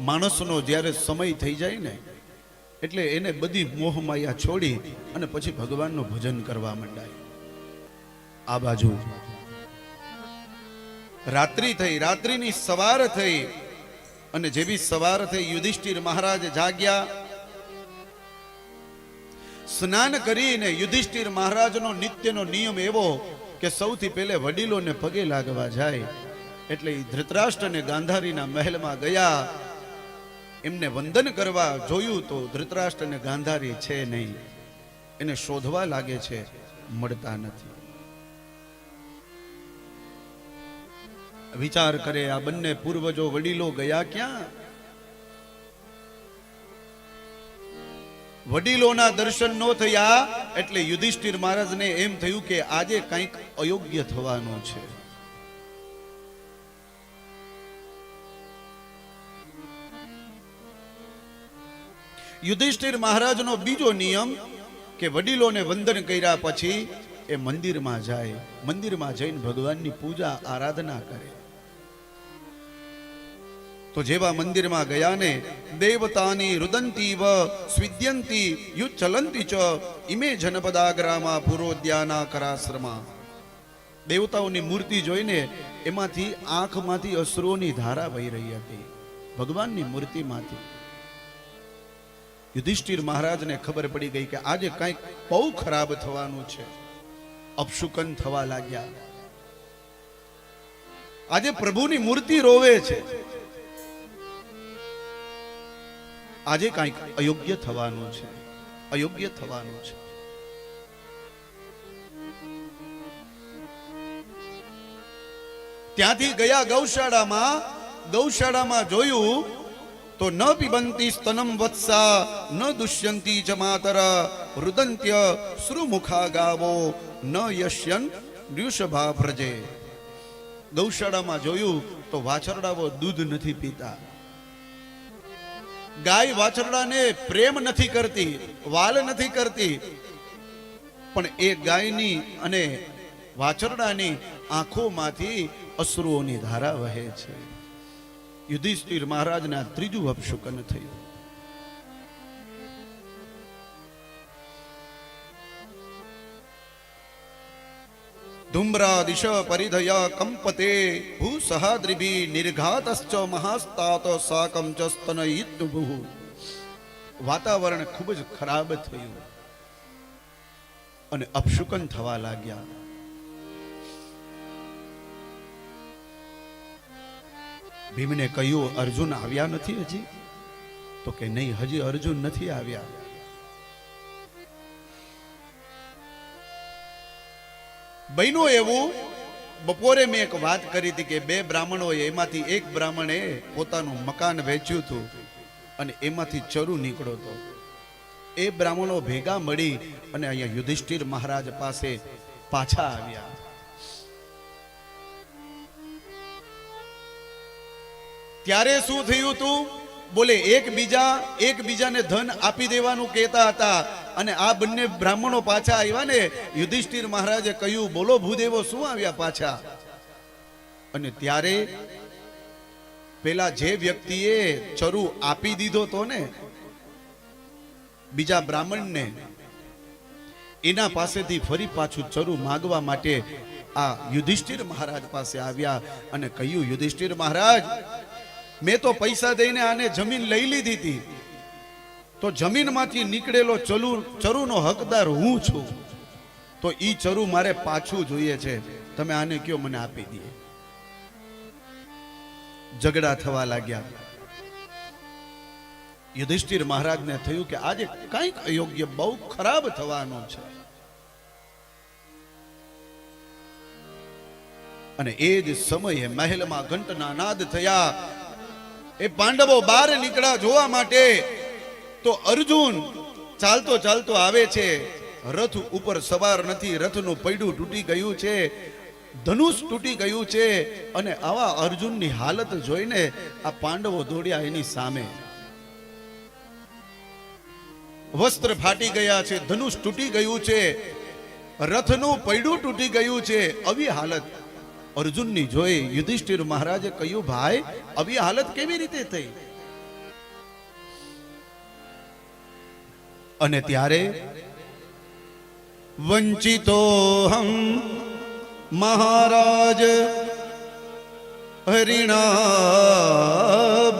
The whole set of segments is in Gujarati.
માણસનો જ્યારે સમય થઈ જાય ને, એટલે એને બધી મોહમાયા છોડી અને પછી ભગવાનનું ભજન કરવા માંડાય. આ બાજુ રાત્રિ થઈ, રાત્રિની સવાર થઈ અને જેવી સવાર થઈ યુધિષ્ઠિર મહારાજ જાગ્યા. સ્નાન કરીને યુધિષ્ઠિર મહારાજનો નિત્યનો નિયમ એવો કે સૌથી પહેલે વડીલોને પગે લાગવા જાય. એટલે ધૃતરાષ્ટ્ર અને ગાંધારીના મહેલમાં ગયા એમને વંદન કરવા જોયું તો ધૃતરાષ્ટ્ર ગાંધારી છે નહીં. એને શોધવા લાગે છે, મળતા નથી. વિચાર કરે, આ બંને પૂર્વજો વડીલો ગયા ક્યાં? વડીલોના દર્શન ન થયા એટલે યુધિષ્ઠિર મહારાજને એમ થયું કે આજે કંઈક અયોગ્ય થવાનું છે. યુધિષ્ઠિર મહારાજનો બીજો નિયમ કે વડીલોને વંદન કર્યા પછી એ મંદિરમાં જાય. મંદિરમાં જઈને ભગવાનની પૂજા, આરાધના કરે. તો જેવા મંદિરમાં ગયા ને દેવતાની રુદંતી વ સ્વિદ્યંતી યુ ચલંતી ચ ઇમે જનપદાગ્રામાં પુરોદ્યાના કરાશ્રમા. દેવતાઓની મૂર્તિ જોઈને એમાંથી આંખમાંથી અશ્રુઓની ધારા વહી રહી હતી. ભગવાનની મૂર્તિમાંથી યુધિષ્ઠિર મહારાજને ખબર પડી ગઈ કે આજે કંઈક બહુ ખરાબ થવાનું છે. અપશુકન થવા લાગ્યા. આજે પ્રભુની મૂર્તિ રોવે છે. આજે કંઈક અયોગ્ય થવાનું છે. અયોગ્ય થવાનું છે. ત્યાંથી ગયા ગૌશાળામાં ગૌશાળામાં જોયું તો ન પિબંતી સ્તનમ વત્સા, ન દુષ્યંતી જમાતર માતર, રુદંત્ય શ્રુમુખા ગાવો, ન યશ્યન વૃષભા ભ્રજે. ગૌશાળામાં જોયું તો વાછરડાઓ દૂધ નથી પીતા. ગાય વાછરડાને પ્રેમ નથી કરતી, વાલ નથી કરતી. પણ એ ગાયની અને વાછરડાની આંખોમાંથી અશ્રુઓની ધારા વહે છે. યુધિષ્ઠિર મહારાજના ત્રીજું અપશુકન થયું. ધુમ્રા દિશ પરિધય કંપતે ભૂ સહાદ્રિભી નિર્ઘાતશ્ચ મહાસ્તાત સાકમ ચ સ્તનયિત્ભુ વાતાવરણ ખૂબ જ ખરાબ થયું અને અપશુકન થવા લાગ્યા. ભીમને કહ્યું, અર્જુન આવ્યા નથી હજી? તો કે, નહીં, હજી અર્જુન નથી આવ્યા. બન્યું એવું, બપોરે મેં એક વાત કરી હતી કે બે બ્રાહ્મણો એમાંથી એક બ્રાહ્મણે પોતાનું મકાન વેચ્યું હતું અને એમાંથી ચરુ નીકળ્યો હતો. એ બ્રાહ્મણો ભેગા મળી અને અહીંયા યુધિષ્ઠિર મહારાજ પાસે પાછા આવ્યા. ત્યારે શું થયું તું? બોલે એકબીજા એકબીજાને ધન આપી દેવાનું કહેતા હતા. અને આ બંને બ્રાહ્મણો પાછા આવ્યા ને, યુધિષ્ઠિર મહારાજે કહ્યું, બોલો ભૂદેવો, શું આવ્યા પાછા? અને ત્યારે પેલા જે વ્યક્તિએ ચરુ આપી દીધો તો ને, બીજા બ્રાહ્મણને, એના પાસેથી ફરી પાછું ચરુ માગવા માટે આ યુધિષ્ઠિર મહારાજ પાસે આવ્યા અને કહ્યું, યુધિષ્ઠિર મહારાજ મેં તો પૈસા દઈને આને જમીન લઈ લીધી હતી. તો જમીનમાંથી નીકળેલો ચલુ ચરુનો હકદાર હું છું? તો ઈ ચરુ મારે પાછું જોઈએ છે. તમે આને કયો મને આપી દે ઝઘડા થવા લાગ્યા. યુધિષ્ઠિર મહારાજને થયું કે આજે કંઈક અયોગ્ય બહુ ખરાબ થવાનું છે. અને એ જ સમયે મહેલમાં ઘંટના નાદ થયા. એ પાંડવો બહાર નીકળ્યા જોવા માટે. તો અર્જુન ચાલતો ચાલતો આવે છે. રથ ઉપર સવાર નથી, રથનું પૈડું તૂટી ગયું છે. ધનુષ તૂટી ગયું છે અને આવા અર્જુનની હાલત જોઈને આ પાંડવો દોડ્યા એની સામે. વસ્ત્ર ફાટી ગયા છે, ધનુષ તૂટી ગયું છે. રથનું પૈડું તૂટી ગયું છે. આવી હાલત. અર્જુનની જોઈ યુધિષ્ઠિર મહારાજે કહ્યું, ભાઈ આવી હાલત કેવી રીતે થઈ? અને ત્યારે વંચિતો હમ મહારાજ, હરિણા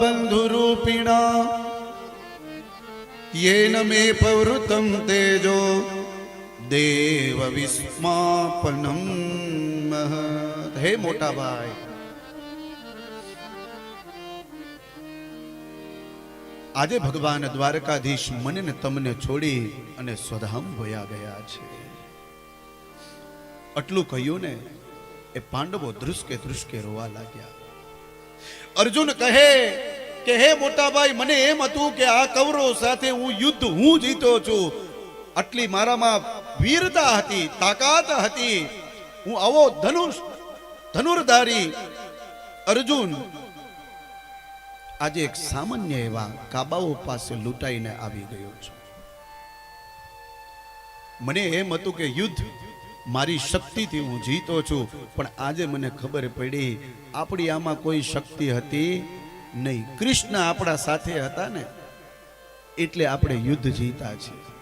બંધુરૂપિણા, યેન મે પ્રવૃતમ તેજો દેવ વિસ્માપનમ. મહા હે મોટા ભાઈ? આજે ભગવાન દ્વારકાધીશ મને તમને છોડી અને સ્વધામ ભયા ગયા છે. આટલું કહ્યું ને, એ પાંડવો ધ્રુસકે ધ્રુસકે રોવા લાગ્યા. અર્જુન કહે કે, હે મોટા ભાઈ, મને એમ હતું કે આ કૌરવ સાથે હું યુદ્ધ હું જીતો છું. આટલી મારામાં વીરતા હતી, તાકાત હતી. હું આવો ધનુષ ધનુર્ધારી અર્જુન. આજે એક સામાન્ય એવા કાબાઓ પાસે લૂંટાઈને આવી ગયો છું. મને એમ હતું કે યુદ્ધ મારી શક્તિથી હું જીતો છું, પણ આજે મને ખબર પડી, આપણી આમાં કોઈ શક્તિ હતી નહીં. કૃષ્ણ આપણા સાથે હતા ને, એટલે આપણે યુદ્ધ જીતા છીએ.